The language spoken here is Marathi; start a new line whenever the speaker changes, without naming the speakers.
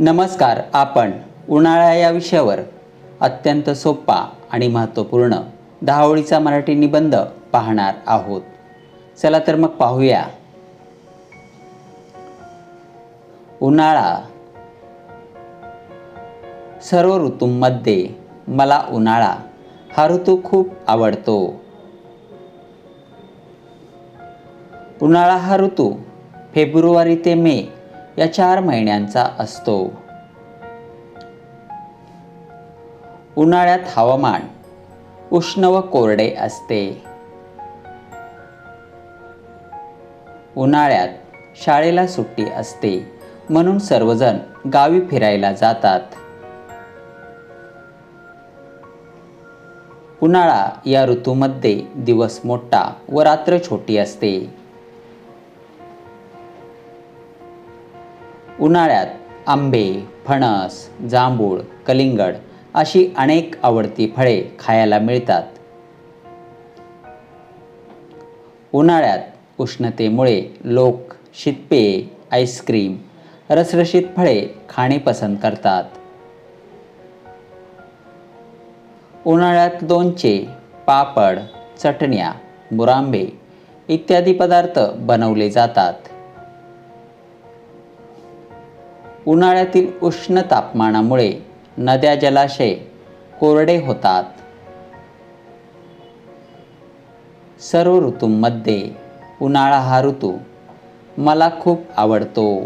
नमस्कार आपण उन्हाळा या विषयावर अत्यंत सोपा आणि महत्त्वपूर्ण दहावळीचा मराठी निबंध पाहणार आहोत. चला तर मग पाहूया. उन्हाळा. सर्व ऋतूंमध्ये मला उन्हाळा हा ऋतू खूप आवडतो. उन्हाळा हा ऋतू फेब्रुवारी ते मे या चार महिन्यांचा असतो. उन्हाळ्यात हवामान उष्ण व कोरडे असते. उन्हाळ्यात शाळेला सुट्टी असते म्हणून सर्वजण गावी फिरायला जातात. उन्हाळा या ऋतूमध्ये दिवस मोठा व रात्र छोटी असते. उन्हाळ्यात आंबे फणस जांभूळ कलिंगड अशी अनेक आवडती फळे खायला मिळतात. उन्हाळ्यात उष्णतेमुळे लोक शीतपेये आईस्क्रीम रसरशीत फळे खाणे पसंत करतात. उन्हाळ्यात लोणचे पापड चटण्या मुरांबे इत्यादी पदार्थ बनवले जातात. उन्हाळ्यातील उष्ण तापमानामुळे नद्या जलाशय कोरडे होतात. सर्व ऋतूंमध्ये उन्हाळा हा ऋतू मला खूप आवडतो.